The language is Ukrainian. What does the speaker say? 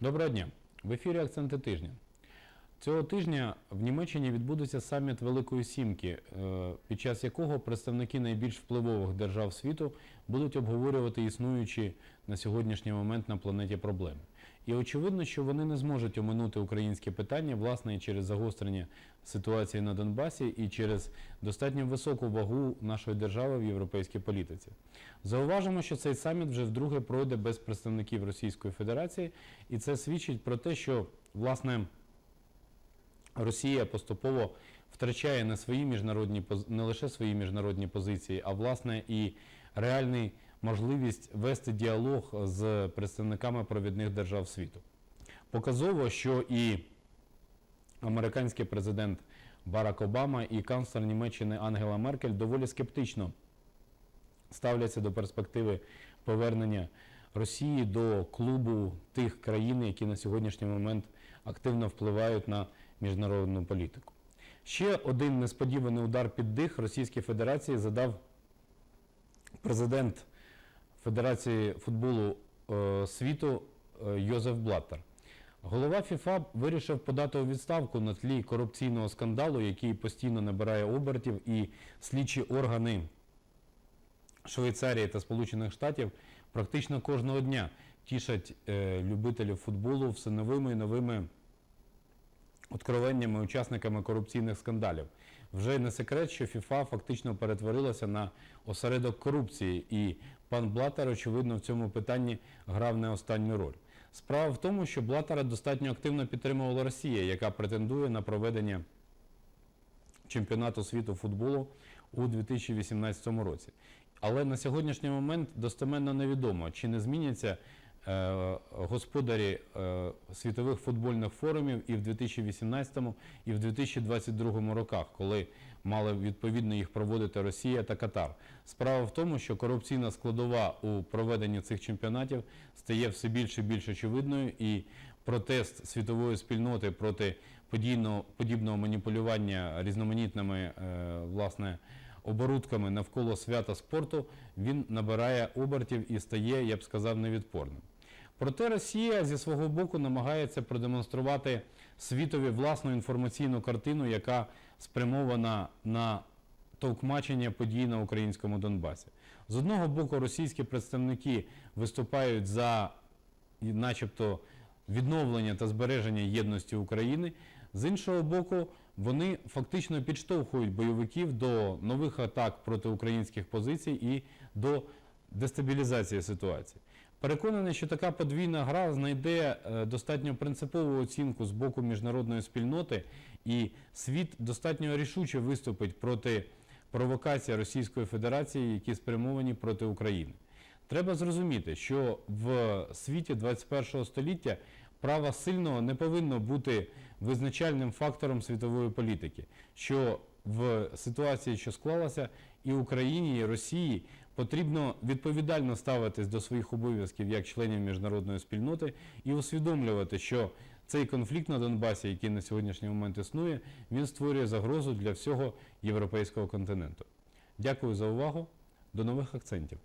Доброго дня. В ефірі Акценти тижня. Цього тижня в Німеччині відбудеться саміт Великої Сімки, е, під час якого представники найбільш впливових держав світу будуть обговорювати існуючі на сьогоднішній момент на планеті проблеми. І очевидно, що вони не зможуть оминути українське питання, власне, і через загострення ситуації на Донбасі і через достатньо високу вагу нашої держави в європейській політиці. Зауважимо, що цей саміт вже вдруге пройде без представників Російської Федерації, і це свідчить про те, що власне. Росія поступово втрачає не свої міжнародні не лише свої міжнародні позиції, а власне і реальну можливість вести діалог з представниками провідних держав світу. Показово, що і американський президент Барак Обама і канцлер Німеччини Ангела Меркель доволі скептично ставляться до перспективи повернення Росії до клубу тих країн, які на сьогоднішній момент активно впливають на міжнародну політику. Ще один несподіваний удар під дих Російській Федерації задав президент Федерації футболу е, світу е, Йозеф Блаттер. Голова ФІФА вирішив подати у відставку на тлі корупційного скандалу, який постійно набирає обертів, і слідчі органи Швейцарії та Сполучених Штатів практично кожного дня тішать е, любителів футболу все новими і новими откровеннями учасниками корупційних скандалів. Вже не секрет, що ФІФА фактично перетворилася на осередок корупції, і пан Блатер, очевидно, в цьому питанні грав не останню роль. Справа в тому, що Блатера достатньо активно підтримувала Росія, яка претендує на проведення чемпіонату світу футболу у 2018 році. Але на сьогоднішній момент достеменно невідомо, чи не зміняться господарі е, світових футбольних форумів і в 2018 і в 2022 роках, коли мали відповідно їх проводити Росія та Катар. Справа в тому, що корупційна складова у проведенні цих чемпіонатів стає все більше і більш очевидною, і протест світової спільноти проти подійного, подібного маніпулювання різноманітними е, власне оборудками навколо свята спорту, він набирає обертів і стає, я б сказав, невідпорним. Проте Росія зі свого боку намагається продемонструвати світові власну інформаційну картину, яка спрямована на товкмачення подій на українському Донбасі. З одного боку, російські представники виступають за начебто відновлення та збереження єдності України. З іншого боку, вони фактично підштовхують бойовиків до нових атак проти українських позицій і до дестабілізації ситуації. Переконаний, що така подвійна гра знайде е, достатньо принципову оцінку з боку міжнародної спільноти, і світ достатньо рішуче виступить проти провокацій Російської Федерації, які спрямовані проти України. Треба зрозуміти, що в світі 21 століття право сильного не повинно бути визначальним фактором світової політики. Що в ситуації, що склалася, і Україні, і Росії потрібно відповідально ставитись до своїх обов'язків як членів міжнародної спільноти і усвідомлювати, що цей конфлікт на Донбасі, який на сьогоднішній момент існує, він створює загрозу для всього європейського континенту. Дякую за увагу. До нових акцентів.